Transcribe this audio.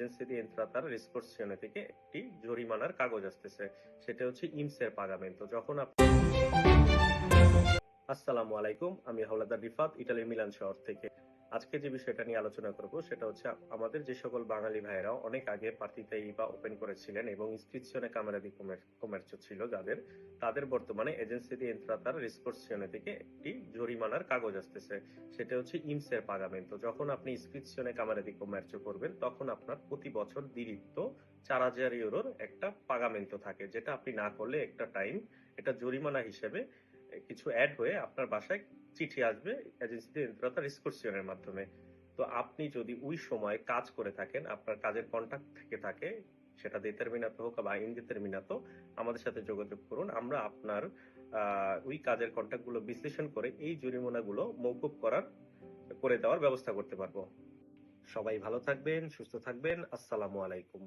Agency দিয়ে ইন্ত্রাতার রিসকোর্সিয়নে থেকে একটি জরিমানার কাগজ আসতেছে। সেটা হচ্ছে ইমসের পাগামেন্ট তো যখন আপনি আসসালামু আলাইকুম, আমি হাওলাদার রিফাত, ইটালির মিলান শহর থেকে। আজকে যে বিষয়টা নিয়ে আলোচনা করব, সেটা হচ্ছে আমাদের যে সকল বাঙালি ভাইয়েরা অনেক আগে পার্টিতে ইবা ওপেন করেছিলেন এবং ইনস্ক্রিপশনে ক্যামেরা দি কমার্চ ছিল যাদের, তাদের বর্তমানে এজেন্সি দিয়ে ইন্ত্রাতার রিসকোর্সিয়নে থেকে একটি জরিমানার কাগজ আসতেছে। সেটা হচ্ছে ইমসের পাগামেন্টো যখন আপনি ইনস্ক্রিপশনে ক্যামেরা দি কমার্চ করবেন, তখন আপনার প্রতি বছর দিরিত্ব চার হাজার ইউরোর একটা পাগামেন্ট থাকে, যেটা আপনি না করলে একটা টাইম এটা জরিমানা হিসেবে কিছু অ্যাড হয়ে আপনার বাসায় চিঠি আসবে এজেন্সিতে ইন্ত্রাতা রিসকোর্সিয়নের মাধ্যমে। তো আপনি যদি ওই সময় কাজ করে থাকেন, আপনার কাজের কন্ট্যাক্ট থেকে থাকে, সেটা দেতেরমিনাত হোক বা ইনদেতেরমিনাতো আমাদের সাথে যোগাযোগ করুন। আমরা আপনার ওই কাজের কন্ট্যাক্টগুলো বিশ্লেষণ করে এই জরিমানাগুলো মৌকুব করার, করে দেওয়ার ব্যবস্থা করতে পারব। সবাই ভালো থাকবেন, সুস্থ থাকবেন। আসসালামু আলাইকুম।